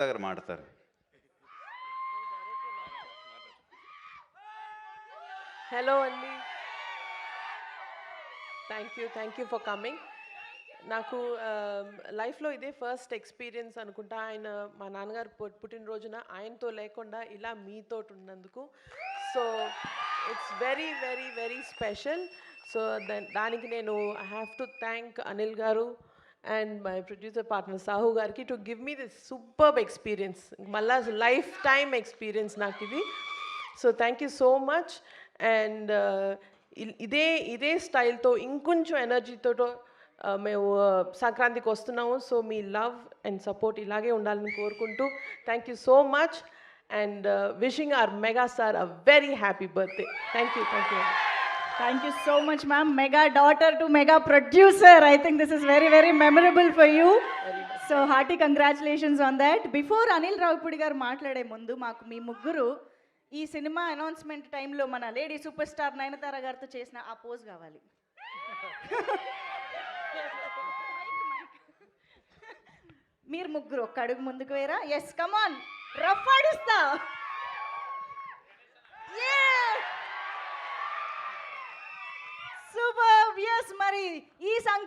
దగ్గర మాడతారు. హలో అండి thank you thank you for coming నాకు um, లైఫ్లో ఇదే ఫస్ట్ ఎక్స్పీరియన్స్ అనుకుంటా. ఆయన మా నాన్నగారు పు- పుట్టినరోజున ఆయనతో లేకుండా ఇలా మీతో ఉన్నందుకు so it's very very very special so దానికి నేను I have to thank Anil garu. And my producer partner Sahu గారికి to give me this superb experience మళ్ళా లైఫ్ టైమ్ ఎక్స్పీరియన్స్ నాకు ఇది. So thank you so much and ఇదే ఇదే స్టైల్తో ఇంకొంచెం ఎనర్జీతో మేము సంక్రాంతికి వస్తున్నాము. సో మీ లవ్ అండ్ సపోర్ట్ ఇలాగే ఉండాలని కోరుకుంటూ thank you so much and wishing our mega star a very happy birthday thank you thank you Thank you so much, ma'am. Mega daughter to mega producer. I think this is very, very memorable for you. So hearty congratulations on that before Anil Ravipudi garu మాట్లాడే ముందు మాకు మీ ముగ్గురు ఈ cinema announcement టైంలో మన lady super star Nayanthara గారితో చేసిన ఆ పోజ్ కావాలి మీరు ముగ్గురు ఒక్క అడుగు ముందుకు వేరా ఎస్ కమాన్ రఫ్ ఆడిస్తా సూపర్ మరి ఈ సంక్రాంతి